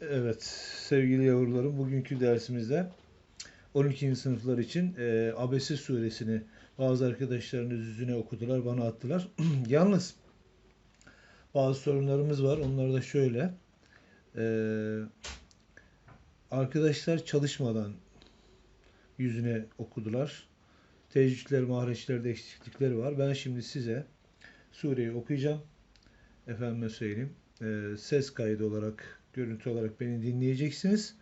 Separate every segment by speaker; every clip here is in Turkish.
Speaker 1: Evet sevgili yavrularım bugünkü dersimizde 12. sınıflar için e, Abese suresini bazı arkadaşlarınız yüzüne okudular bana attılar. Yalnız bazı sorunlarımız var onlar da şöyle. E, arkadaşlar çalışmadan yüzüne okudular. Tecrütler, mahreçlerde eksiklikleri var. Ben şimdi size sureyi okuyacağım. Efendime söyleyeyim. E, ses kaydı olarak, görüntü olarak beni dinleyeceksiniz.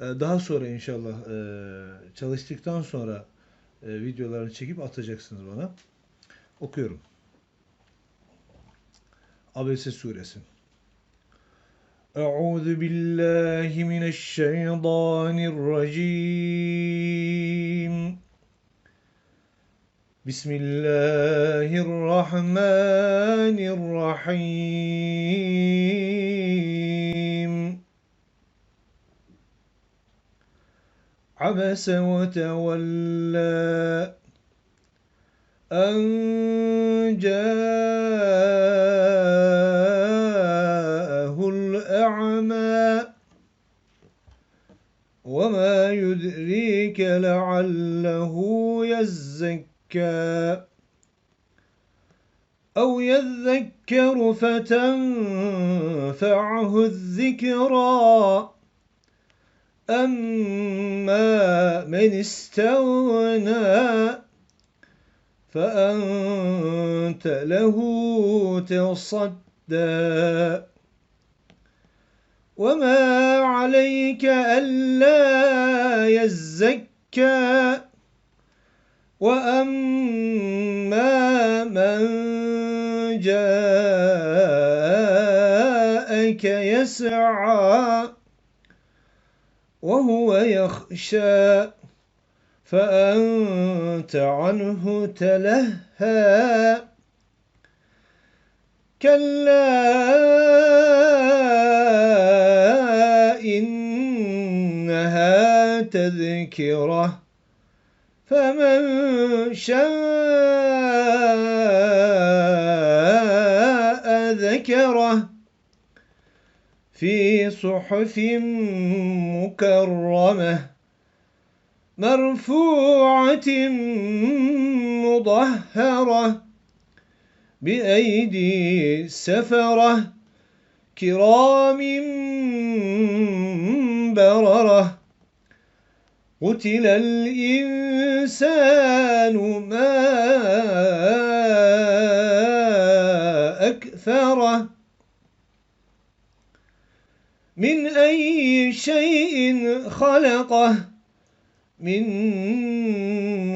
Speaker 1: E, daha sonra inşallah e, çalıştıktan sonra e, videolarını çekip atacaksınız bana. Okuyorum. Abese suresi. Euzu billahi mineşşeytanirracim. Bismillahirrahmanirrahim. عبس وتولى أن جاءه الأعمى وما يدريك لعله يزكى أو يذكر فتنفعه الذكرى أما من استغنى فأنت له تصدى وما عليك ألا يزكى وأما من جاءك يسعى وهو يخشى فأنت عنه تلهى. كلا إنها تذكرة فمن شاء ذكره. في صحف مكرمة مرفوعة مطهرة بأيدي سفرة كرام بررة قتل الإنسان ما أكثره من أي شيء خلقه؟ من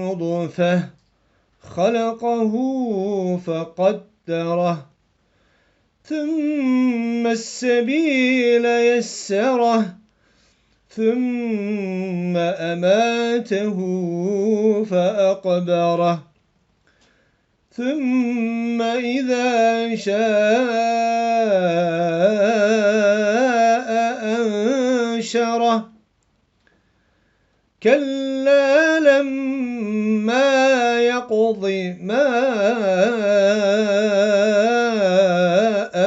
Speaker 1: نطفة خلقه فقدره. ثم السبيل يسره. ثم أماته فأقبره. ثم إذا شاء أنشره كلا لما يقض ما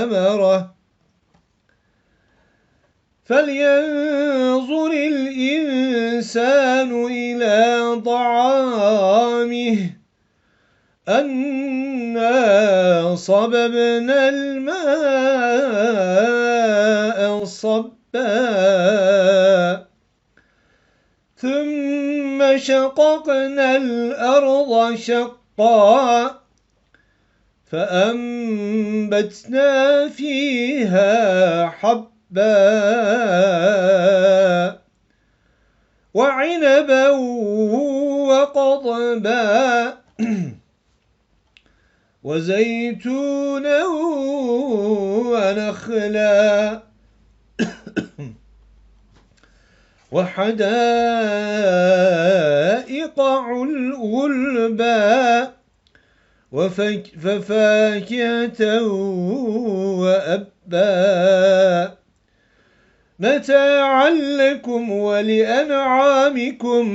Speaker 1: أمره. فلينظر الإنسان إلى طعامه. أنا صببنا الماء ثم شققنا الأرض شقا. فأنبتنا فيها حبا. وعنبا وقضبا. وزيتونا ونخلا. وحدائق غلبا وفاكهة وأبا. متاعا لكم ولأنعامكم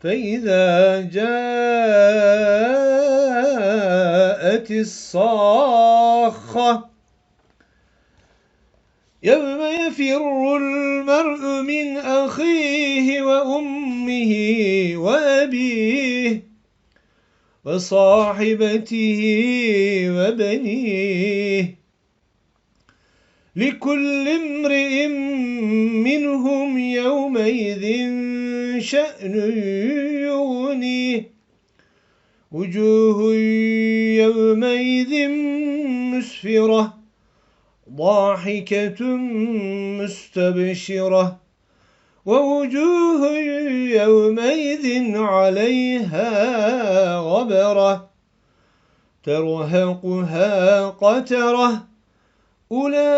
Speaker 1: فإذا جاءت الصاخة يوم يفر المرء من أخيه وأمه وأبيه وصاحبته وبنيه لكل امرئ منهم يومئذ شأن يغنيه وجوه يومئذ مسفرة ضاحكة مستبشرة ووجوه يومئذ عليها غبرة ترهقها قترة أولئك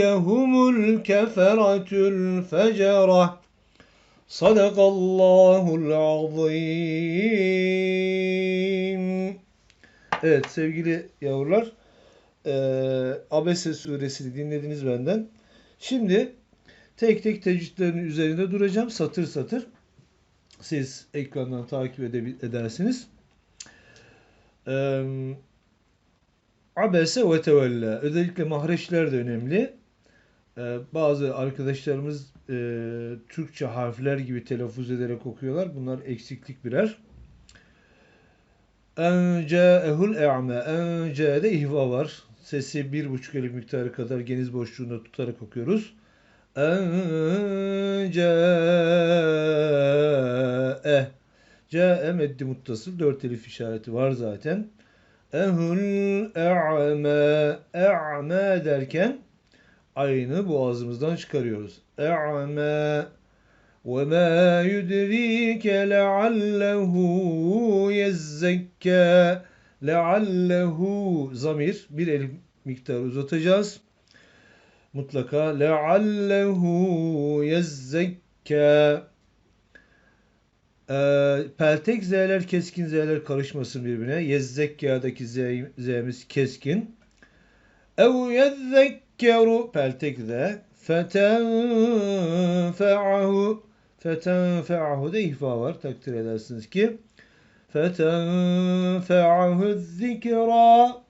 Speaker 1: هم الكفرة الفجرة صدق الله العظيم Evet sevgili yavrular eee Abese suresini dinlediniz benden. Şimdi tek tek tecvidlerin üzerinde duracağım satır satır. Siz ekrandan takip edersiniz. Eee Abese ve tevella. Özellikle mahreçler de önemli. Ee, bazı arkadaşlarımız e, Türkçe harfler gibi telaffuz ederek okuyorlar. Bunlar eksiklik birer. Ence'ehul e'me. Ence'de ihva var. Sesi bir buçuk elif miktarı kadar geniz boşluğunda tutarak okuyoruz. Ence'e. Ce'e meddi muttasıl. Dört elif işareti var zaten. Ehul e'me. E'me derken aynı boğazımızdan çıkarıyoruz. E'me ve ma yudrike leallehu yezzekka leallehu zamir bir elif miktarı uzatacağız. Mutlaka leallehu yezzekka ee, peltek z'ler keskin z'ler karışmasın birbirine. Yezzekka'daki z, z'miz keskin. Ev yezzekkeru peltek z. Fetenfe'ahu fetenfe'ahu da ihfa var. Takdir edersiniz ki. Fetenfe'ahu zikra.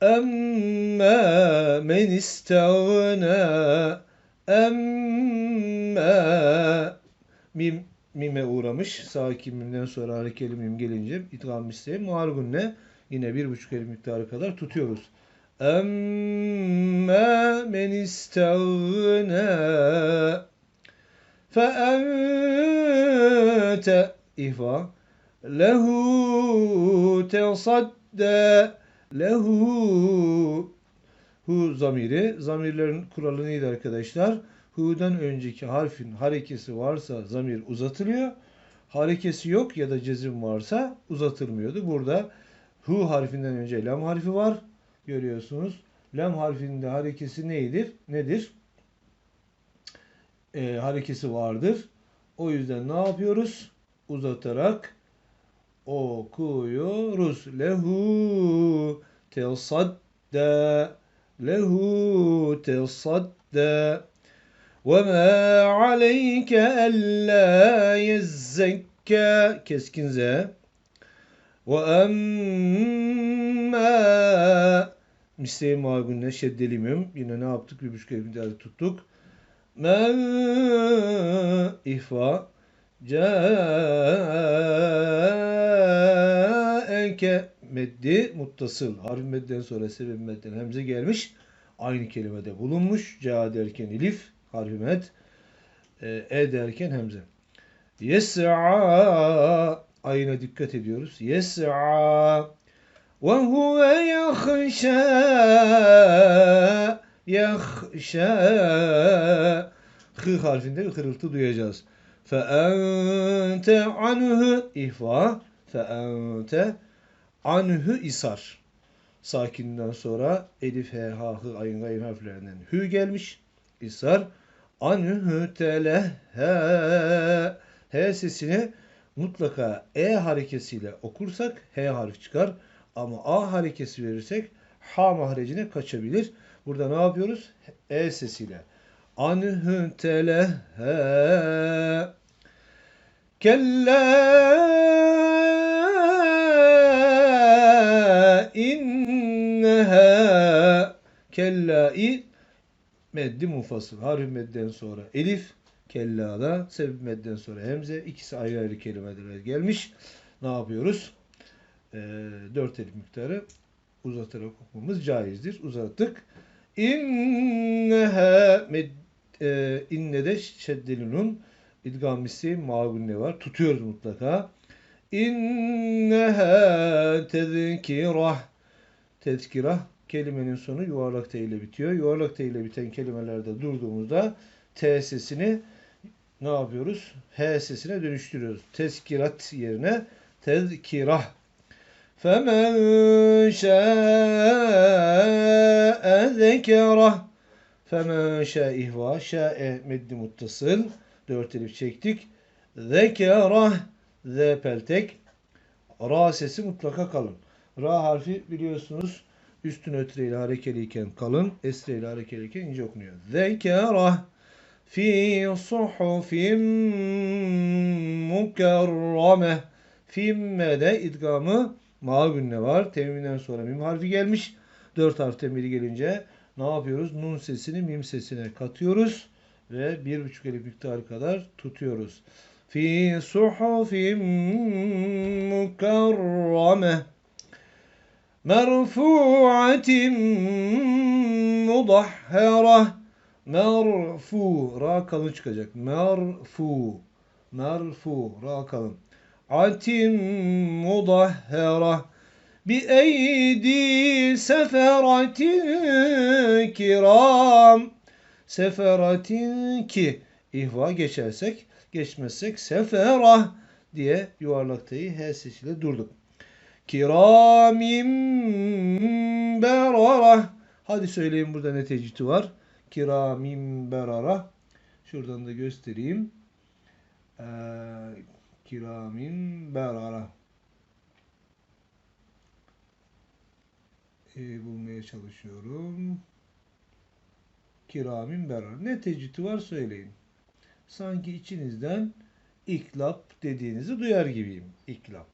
Speaker 1: Emme men istağna emme mim mime uğramış. Sakin mimden sonra harekeli mim gelince idgam isteği muhargun ne? Yine bir buçuk el miktarı kadar tutuyoruz. Emme men istağna feente ihfa lehu tesadde lehu hu zamiri. Zamirlerin kuralı neydi arkadaşlar? Hu'dan önceki harfin harekesi varsa zamir uzatılıyor. Harekesi yok ya da cezim varsa uzatılmıyordu. Burada hu harfinden önce lam harfi var. Görüyorsunuz. Lam harfinde harekesi neydir? Nedir? Ee, harekesi vardır. O yüzden ne yapıyoruz? Uzatarak okuyoruz. Lehu tesadde lehu tesadde. Ve ma aleyke ella yezzekka keskin z. Ve emme misli magunne şeddeli mim yine ne yaptık? Bir buçuk elif tuttuk men ihfa Caeke meddi muttasıl. Harf medden sonra sebep medden hemze gelmiş. Aynı kelimede bulunmuş. Ca derken elif, harfi med. E, e derken hemze. Yes'a ayına dikkat ediyoruz. Yes'a ve huve yahşa yahşa hı harfinde hırıltı duyacağız. Fe'ente anhu ihfa. Fe'ente anhu isar. Sakinden sonra elif, he, ha, hı, ayın, gayın harflerinden hü gelmiş. İsar. Anhu tele he. He sesini mutlaka e harekesiyle okursak he harf çıkar. Ama a harekesi verirsek ha mahrecine kaçabilir. Burada ne yapıyoruz? E sesiyle. Anhu tele he. Kella İnneha kellai meddi mufasıl. Harf medden sonra elif, kellada sebep medden sonra hemze. İkisi ayrı ayrı kelimeler gelmiş. Ne yapıyoruz? Ee, dört elif miktarı uzatarak okumamız caizdir. Uzattık. İnneha med, e, inne de şeddelunun idgam misli ne var. Tutuyoruz mutlaka. İnneha tezkirah tezkirah kelimenin sonu yuvarlak T ile bitiyor. Yuvarlak T ile biten kelimelerde durduğumuzda T sesini ne yapıyoruz? H sesine dönüştürüyoruz. Tezkirat yerine tezkirah. فَمَنْ شَاءَ ذَكَرَهُ فَمَنْ شَاء ihva, şa'e meddi muttasıl. Dört elif çektik. Zekera, z peltek. Ra sesi mutlaka kalın. Ra harfi biliyorsunuz üstün ötre ile harekeliyken kalın, esre ile harekeliyken ince okunuyor. Zekera fi suhufin mukarrame. Fimmede idgamı ma günne var. Teminden sonra mim harfi gelmiş. Dört harf temili gelince ne yapıyoruz? Nun sesini mim sesine katıyoruz ve bir buçuk elif miktarı kadar tutuyoruz. Fi suhufin mukarrame merfu'atin mudahhara merfu ra kalın çıkacak. Merfu merfu ra kalın. Mudahhara bi eydi seferatin kiram seferatin ki ihva geçersek geçmezsek sefera diye yuvarlaktayı H sesiyle durduk. Kiramim berara. Hadi söyleyin burada ne tecidi var. Kiramim berara. Şuradan da göstereyim. Ee, kiramim berara. Ee, bulmaya çalışıyorum. Kiramim berara. Ne tecidi var söyleyin. Sanki içinizden iklap dediğinizi duyar gibiyim. İklap.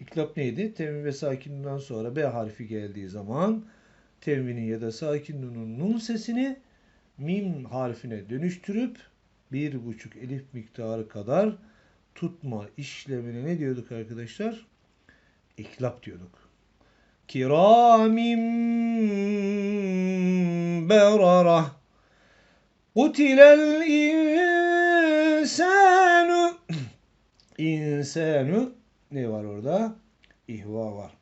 Speaker 1: İklap neydi? Tevmin ve sakinden sonra B harfi geldiği zaman tevminin ya da sakinunun nun sesini mim harfine dönüştürüp bir buçuk elif miktarı kadar tutma işlemine ne diyorduk arkadaşlar? İklap diyorduk. Kiramim berara Kutilel insanu insanu ne var orada? İhva var.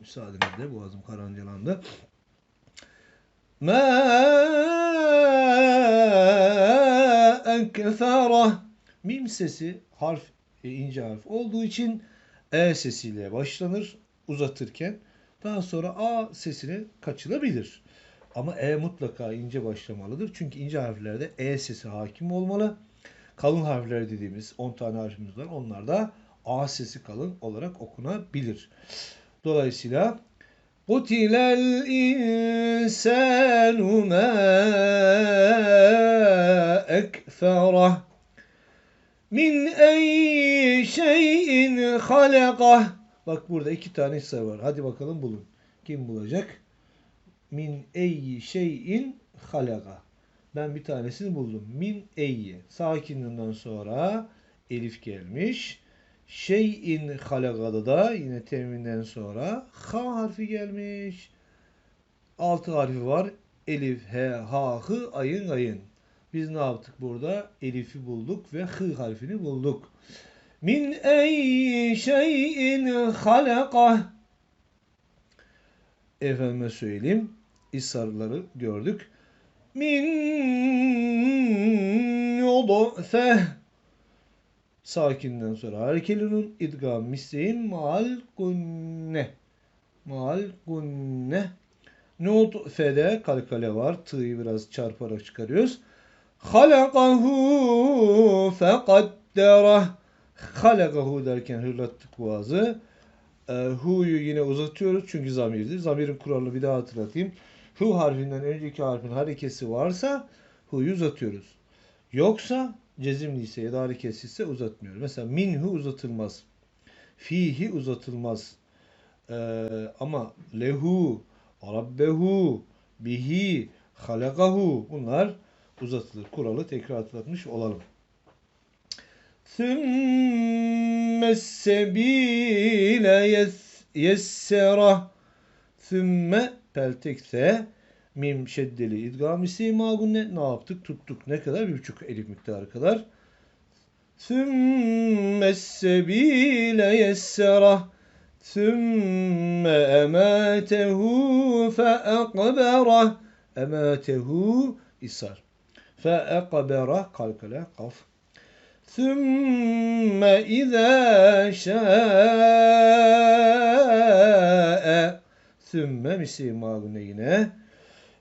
Speaker 1: Müsaadenizle boğazım karancalandı. Ma ekfara mim sesi harf e, ince harf olduğu için e sesiyle başlanır uzatırken daha sonra a sesine kaçılabilir. Ama e mutlaka ince başlamalıdır. Çünkü ince harflerde e sesi hakim olmalı kalın harfler dediğimiz 10 tane harfimiz var. Onlar da A sesi kalın olarak okunabilir. Dolayısıyla Kutilel insanu ma ekferah Min ey şeyin halakah Bak burada iki tane hisse var. Hadi bakalım bulun. Kim bulacak? Min ey şeyin halakah ben bir tanesini buldum. Min eyye. Sakininden sonra elif gelmiş. Şeyin halagadı da yine teminden sonra ha harfi gelmiş. Altı harfi var. Elif, he, ha, hı, ayın, ayın. Biz ne yaptık burada? Elif'i bulduk ve hı harfini bulduk. Min ey şeyin halakah. Efendime söyleyeyim. İsarları gördük min yudfe sakinden sonra harekelinin idgam misleyin mal gunne mal gunne nutfede kalkale var. T'yı biraz çarparak çıkarıyoruz. Halakahu fekaddera halakahu derken hırlattık boğazı. E, hu'yu yine uzatıyoruz çünkü zamirdir. Zamirin kuralını bir daha hatırlatayım. Hu harfinden önceki harfin harekesi varsa hu'yu uzatıyoruz. Yoksa cezimliyse ya da hareketsiz ise uzatmıyoruz. Mesela minhu uzatılmaz. Fihi uzatılmaz. Ee, ama lehu, rabbehu, bihi, halakahu bunlar uzatılır. Kuralı tekrar hatırlatmış olalım. ثُمَّ السَّب۪يلَ يَسَّرَهُ Sümme peltekse mim şeddeli idgam isi magunne ne yaptık? Tuttuk. Ne kadar? Bir buçuk elif miktarı kadar. Sümme sebile yessera Sümme ematehu feekbera Ematehu isar. Feekbera kalkale kaf. Sümme izâ şâ'e Sümme misli mağune yine.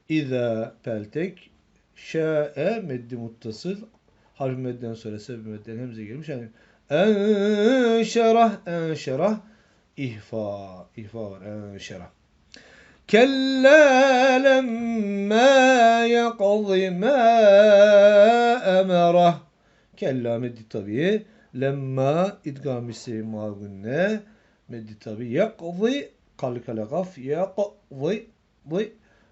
Speaker 1: İza peltek şa'e meddi muttasıl harf medden sonra sebep medden hemze gelmiş. Yani enşerah enşerah ihfa ihfa var enşerah. Kella lemma yaqdi ma emerah. Kella meddi tabi. Lemma idgam misli mağune meddi tabi. Yaqdi kalkale gaf yaqdi dı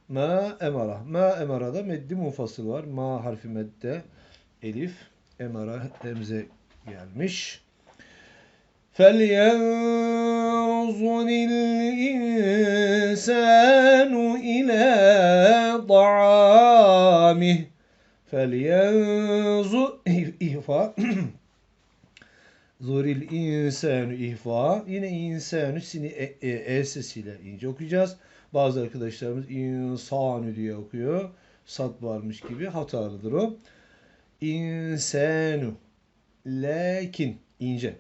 Speaker 1: ma emara. Ma emarada meddi munfasıl var. Ma harfi medde elif emara hemze gelmiş. فَلْيَنْظُرِ الْاِنْسَانُ اِلَى طَعَامِهِ فَلْيَنْظُرْ ihfa Zuril insanu ihfa. Yine insanu sini e, e, e sesiyle ince okuyacağız. Bazı arkadaşlarımız insanu diye okuyor. Sat varmış gibi hatalıdır o. İnsanu. Lakin ince.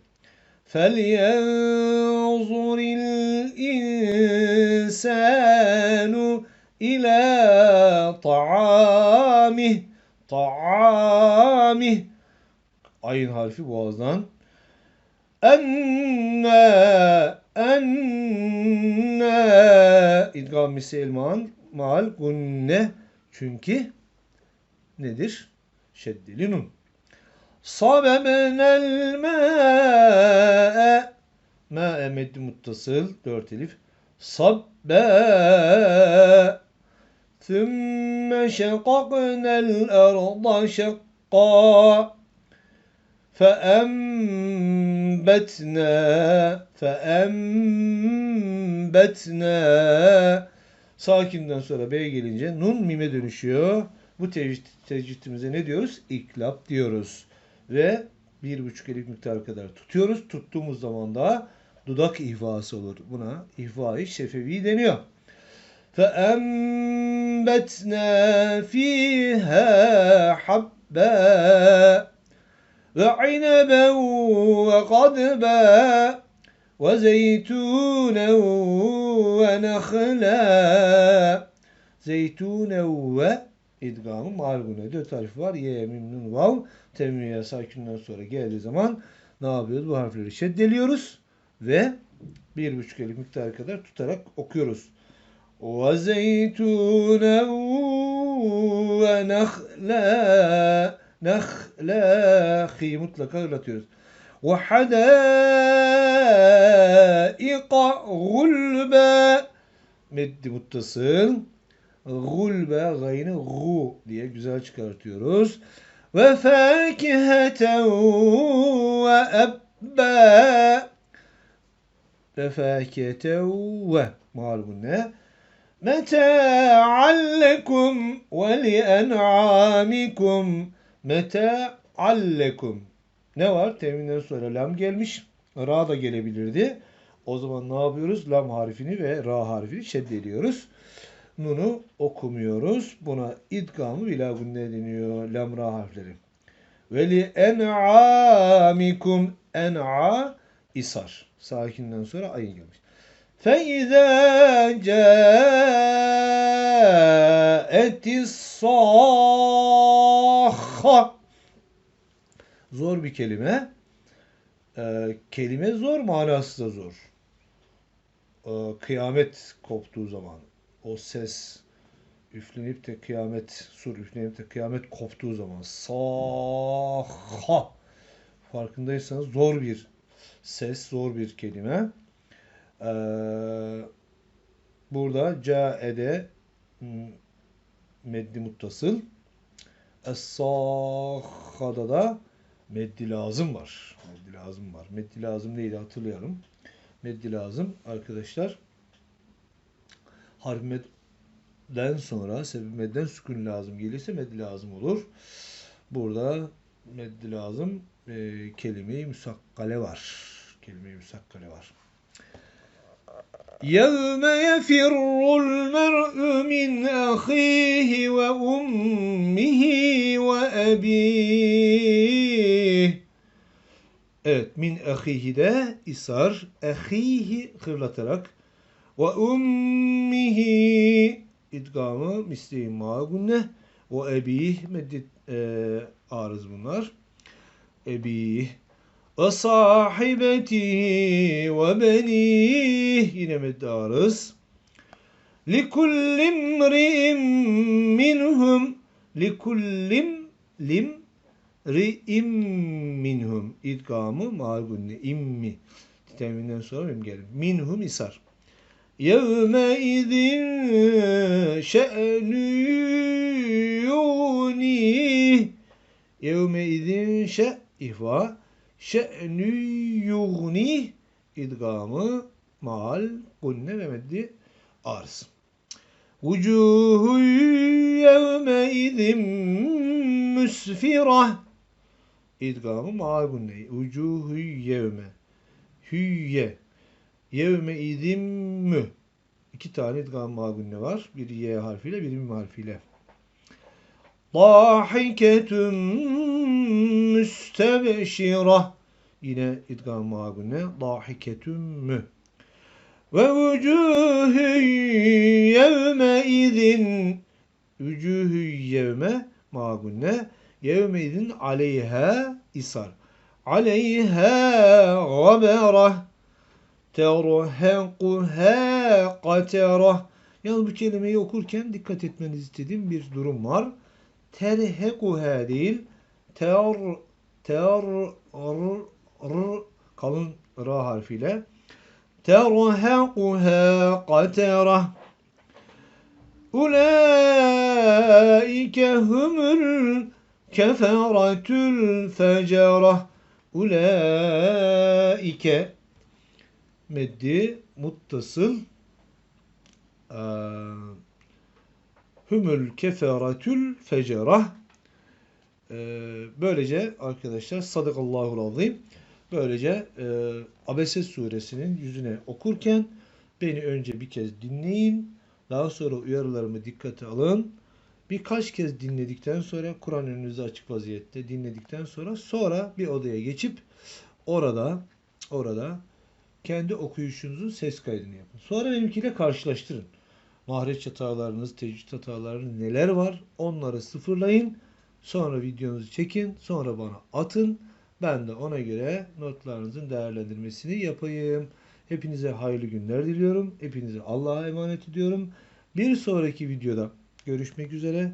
Speaker 1: فَلْيَنْظُرِ الْاِنْسَانُ اِلَى طَعَامِهِ طَعَامِهِ Ayın harfi boğazdan enne enne idgam misel mal mal gunne çünkü nedir? Şeddeli nun. Sabebnel ma'e ma'e meddi muttasıl dört elif. Sabbe ثُمَّ شَقَقْنَا الْأَرْضَ شَقًّا فَاَنْبَتْنَا فَاَنْبَتْنَا Sakinden sonra B gelince nun mime dönüşüyor. Bu tecvid, tecvidimize ne diyoruz? İklap diyoruz. Ve bir buçuk elif miktar kadar tutuyoruz. Tuttuğumuz zaman da dudak ihvası olur. Buna ihva-i şefevi deniyor. فَاَنْبَتْنَا ف۪يهَا حَبَّا وعنبا وقضبا وزيتونا ونخلا zeytune ve idgamı malgune. Dört harf var. Ye, mim, vav. Temmiye sakinden sonra geldiği zaman ne yapıyoruz? Bu harfleri şeddeliyoruz ve bir buçuk elif miktarı kadar tutarak okuyoruz. Ve nehla Nehlahi mutlaka. Ve hadâika gulbe meddi muttasıl gul ve gayni gu diye güzel çıkartıyoruz. Ve fakiheten ve ebba ve fakiheten ve malum ne? Meta'an lekum ve li en'amikum Meta'an lekum Ne var? Teminden sonra lam gelmiş. Ra da gelebilirdi. O zaman ne yapıyoruz? Lam harfini ve ra harfini şeddeliyoruz. ediyoruz. Nunu okumuyoruz. Buna idgamı bilagunne deniyor. Lam ra harfleri. Ve li en'amikum en'a isar. Sakinden sonra ayın gelmiş. فَإِذَا جَاءَتِ الصَّاخَّةِ Zor bir kelime. Ee, kelime zor, manası da zor. Ee, kıyamet koptuğu zaman o ses üflenip de kıyamet, sur üflenip de kıyamet koptuğu zaman sahha farkındaysanız zor bir ses, zor bir kelime. Ee, burada caede meddi muttasıl. Es-sâhhada da meddi lazım var. Meddi lazım var. Meddi lazım neydi hatırlayalım. Meddi lazım arkadaşlar harf medden sonra sebep medden sükun lazım gelirse meddi lazım olur. Burada meddi lazım e, kelime-i müsakkale var. Kelime-i müsakkale var. يَوْمَ يَفِرُّ الْمَرْءُ مِنْ أَخِيهِ وَأُمِّهِ وَأَبِيهِ Evet, min ahihi de isar, ahihi hırlatarak ve ummihi idgamı misli magunne ve ebih meddit e, arız bunlar. Ebih ve sahibetihi ve benih yine meddi arız. لِكُلِّ امْرِئٍ مِّنْهُمْ لِكُلِّ lim ri'im minhum idgamı magunne immi teminden sonra benim geldim. Minhum isar. Şe'nü yuni Yevme izin şe ihva şe'nü yugni idgamı maal gunne ve meddi arz. Vucuhu yevme izin müsfirah İdgamı maal gunne. Vucuhu yevme. Hüye. Yevme idim mü. İki tane idgam maal gunne var. Biri y harfiyle, biri mim harfiyle. Dahiketun müstebşirah. Yine idgam maal gunne. Dahiketun mü. Ve vucuhu yevme idin. Vucuhu yevme maal gunne. Yevme idin aleyha isar. Aleyha gaberah. Terhequha qaterah. Yalnız bu kelimeyi okurken dikkat etmenizi istediğim bir durum var. Terhequha değil. Ter ter r, r kalın ra harfiyle. Terhequha qaterah. Ulaike humul keferatül fecerah. Ulaike meddi muttasıl eee, hümül keferatül fecerah. Böylece arkadaşlar sadakallahul azim böylece eee Abese suresinin yüzüne okurken beni önce bir kez dinleyin daha sonra uyarılarımı dikkate alın. Birkaç kez dinledikten sonra Kur'an önünüzde açık vaziyette dinledikten sonra sonra bir odaya geçip orada orada kendi okuyuşunuzun ses kaydını yapın. Sonra benimkiyle karşılaştırın. Mahreç hatalarınız, tecvid hatalarınız neler var onları sıfırlayın. Sonra videonuzu çekin. Sonra bana atın. Ben de ona göre notlarınızın değerlendirmesini yapayım. Hepinize hayırlı günler diliyorum. Hepinize Allah'a emanet ediyorum. Bir sonraki videoda görüşmek üzere.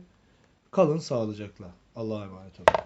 Speaker 1: Kalın sağlıcakla. Allah'a emanet olun.